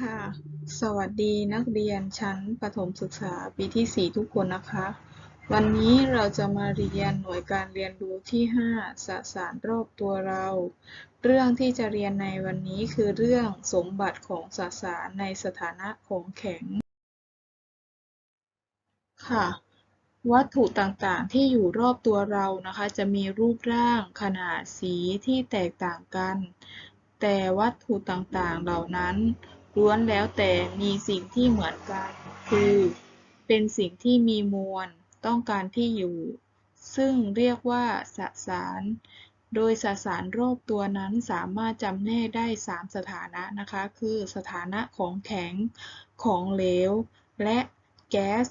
ค่ะ สวัสดีนักเรียนชั้นประถมศึกษาปีที่ 4 ทุกคนนะคะ วันนี้เราจะมาเรียนหน่วยการเรียนรู้ที่ 5 สสารรอบตัวเรา เรื่องที่จะเรียนในวันนี้คือเรื่องสมบัติของสสารในสถานะของแข็ง ค่ะ วัตถุต่างๆที่อยู่รอบตัวเรานะคะ จะมีรูปร่างขนาดสีที่แตกต่างกัน แต่วัตถุต่างๆเหล่านั้น ล้วนแล้วแต่มีสิ่งที่เหมือนกัน คือ เป็นสิ่งที่มีมวล ต้องการที่อยู่ ซึ่งเรียกว่าสสาร โดยสสารรอบตัวนั้นสามารถจำแนกได้ 3 สถานะนะคะ คือสถานะของแข็ง ของเหลว และแก๊ส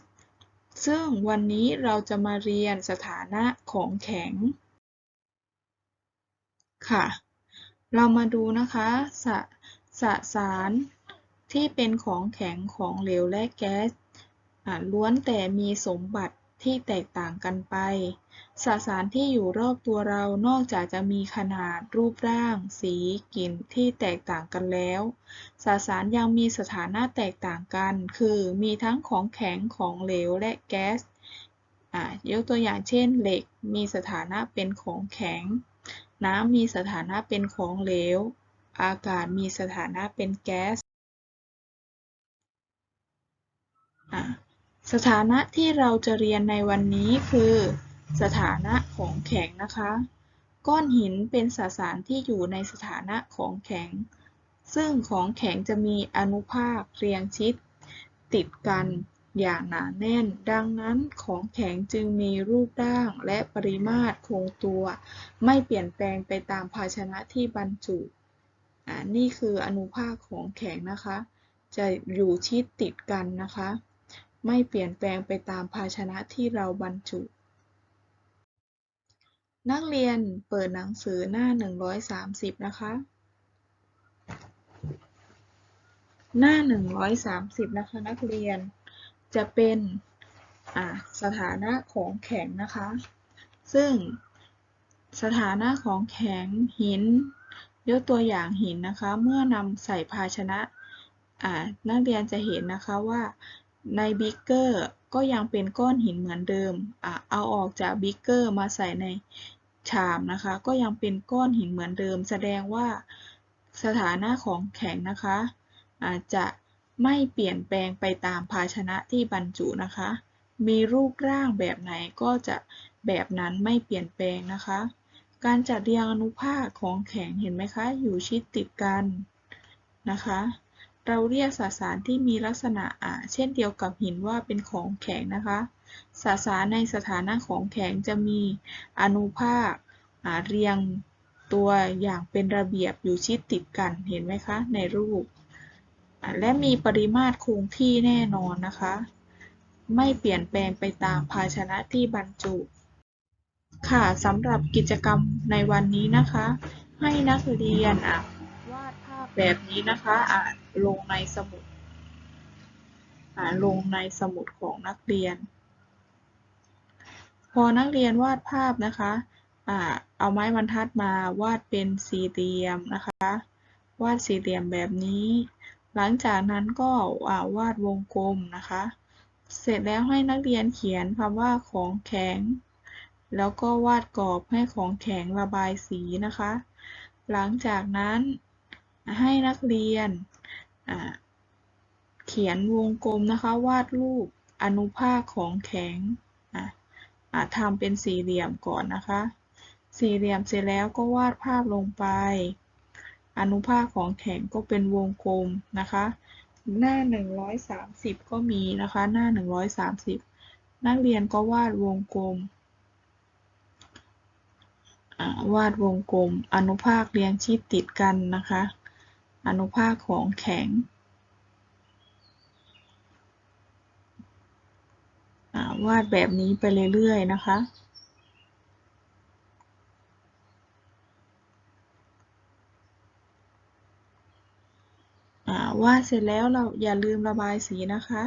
ซึ่งวันนี้เราจะมาเรียนสถานะของแข็ง ค่ะ เรามาดูนะคะสสสาร ที่เป็นของแข็งของเหลวและแก๊สล้วนแต่มีสมบัติที่แตกต่างกันไป สสารที่อยู่รอบตัวเรานอกจากจะมีขนาดรูปร่าง สีกลิ่นที่แตกต่างกันแล้ว สสารยังมีสถานะแตกต่างกัน คือมีทั้งของแข็งของเหลวและแก๊สยกตัวอย่างเช่น เหล็กมีสถานะเป็นของแข็ง น้ำมีสถานะเป็นของเหลว อากาศมีสถานะเป็นแก๊ส สถานะที่เราจะเรียนในวันนี้คือ สถานะของแข็งนะคะ ก้อนหินเป็นสสารที่อยู่ในสถานะของแข็ง ซึ่งของแข็งจะมีอนุภาคเรียงชิด ติดกันอย่างหนาแน่น ดังนั้นของแข็งจึงมีรูปร่างและปริมาตรคงตัว ไม่เปลี่ยนแปลงไปตามภาชนะที่บรรจุนี่คืออนุภาคของแข็งนะคะ จะอยู่ชิดติดกันนะคะ ไม่เปลี่ยนแปลงไปตามภาชนะที่เราบรรจุ นักเรียนเปิดหนังสือหน้า 130 นะคะ หน้า 130 นะคะ นักเรียนจะเป็นสถานะของแข็งนะคะ ซึ่งสถานะของแข็งหินยกตัวอย่างหินนะคะ เมื่อนำใส่ภาชนะนักเรียนจะเห็นนะคะว่า ในบิ๊กเกอร์ก็ยังเป็นก้อนหินเหมือนเดิมเอาออกจากบิ๊กเกอร์มาใส่ในชามนะคะ ก็ยังเป็นก้อนหินเหมือนเดิม แสดงว่าสถานะของแข็งนะคะอาจจะไม่เปลี่ยนแปลงไปตามภาชนะที่บรรจุนะคะ มีรูปร่างแบบไหนก็จะแบบนั้นไม่เปลี่ยนแปลงนะคะ การจัดเรียงอนุภาคของแข็งเห็นไหมคะ อยู่ชิดติดกันนะคะ เราเรียกสสารที่มีลักษณะเช่นเดียวกับหินว่าเป็นของแข็งนะคะ สสารในสถานะของแข็งจะมีอนุภาคเรียงตัวอย่างเป็นระเบียบอยู่ชิดติดกันเห็นไหมคะ ในรูป และมีปริมาตรคงที่แน่นอนนะคะ ไม่เปลี่ยนแปลงไปตามภาชนะที่บรรจุ ค่ะสำหรับกิจกรรมในวันนี้นะคะ ให้นักเรียนวาดภาพ แบบนี้นะคะอ่าลงในสมุดอ่าลงในสมุดของนักเรียน พอนักเรียนวาดภาพนะคะเอาไม้บรรทัดมาวาดเป็นสี่เหลี่ยมนะคะ วาดสี่เหลี่ยมแบบนี้ หลังจากนั้นก็วาดวงกลมนะคะ เสร็จแล้วให้นักเรียนเขียนคำว่าของแข็งแล้วก็วาดกรอบให้ของแข็งระบายสีนะคะ หลังจากนั้น ให้นักเรียนเขียนวงกลมนะคะ วาดรูปอนุภาคของแข็งทำเป็นสี่เหลี่ยมก่อนนะคะ สี่เหลี่ยมเสร็จแล้วก็วาดภาพลงไป อนุภาคของแข็งก็เป็นวงกลมนะคะ หน้า 130 ก็มีนะคะ หน้า 130 นักเรียนก็วาดวงกลมวาดวงกลมอนุภาคเรียงชิดติดกันนะคะ อนุภาคของแข็งวาดแบบนี้ไปเรื่อยๆนะคะ วาดเสร็จแล้วเราอย่าลืมระบายสีนะคะ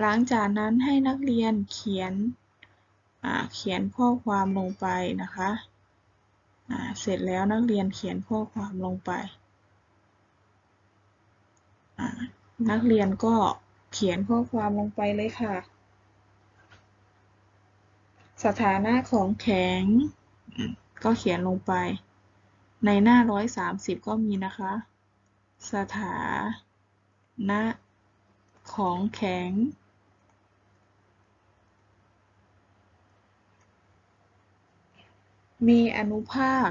หลังจากนั้นให้นักเรียนเขียนเขียนข้อความลงไปนะคะ เสร็จแล้วนักเรียนเขียนข้อความลงไป นักเรียนก็เขียนข้อความลงไปเลยค่ะ สถานะของแข็ง ก็เขียนลงไป ในหน้า130ก็มีนะคะ สถานะของแข็ง มีอนุภาค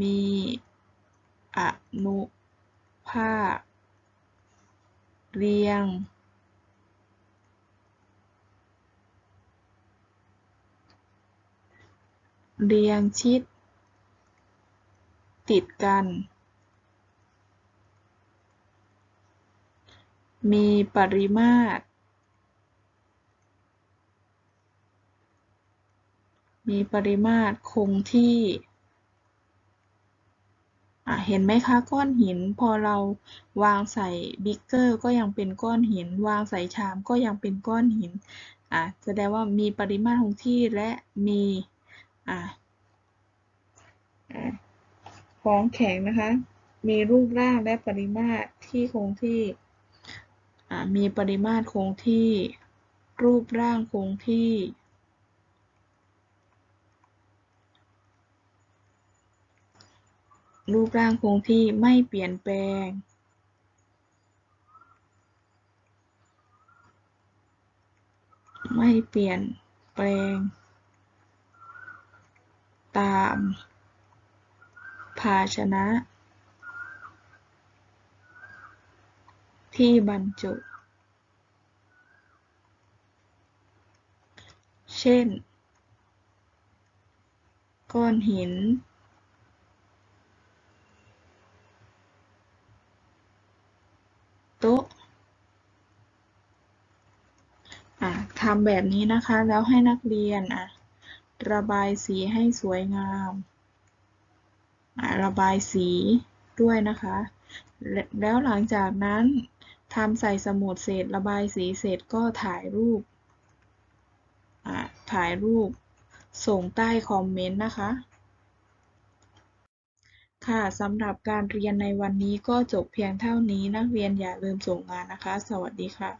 มีอนุ ภาค เรียง เรียงชิด ติดกัน มีปริมาตร มีปริมาตรคงที่ เห็นไหมคะก้อนหินพอเราวางใส่บิ๊กเกอร์ก็ยังเป็นก้อนหิน วางใส่ชามก็ยังเป็นก้อนหินอะแสดงว่ามีปริมาตรคงที่และมีอะอะของแข็งนะคะ มีรูปร่างและปริมาตรที่คงที่อะมีปริมาตรคงที่ รูปร่างคงที่ รูปร่างคงที่ไม่เปลี่ยนแปลง ไม่เปลี่ยนแปลง ตาม ภาชนะ ที่บรรจุ เช่น ก้อนหิน โต๊ะทำแบบนี้นะคะแล้วให้นักเรียนอะระบายสีให้สวยงามอะระบายสีด้วยนะคะและแล้วหลังจากนั้นทำใส่สมุดเสร็จระบายสีเสร็จก็ถ่ายรูปอะถ่ายรูปส่งใต้คอมเมนต์นะคะ ค่ะ สำหรับการเรียนในวันนี้ก็จบเพียงเท่านี้ นักเรียนอย่าลืมส่งงานนะคะ สวัสดีค่ะ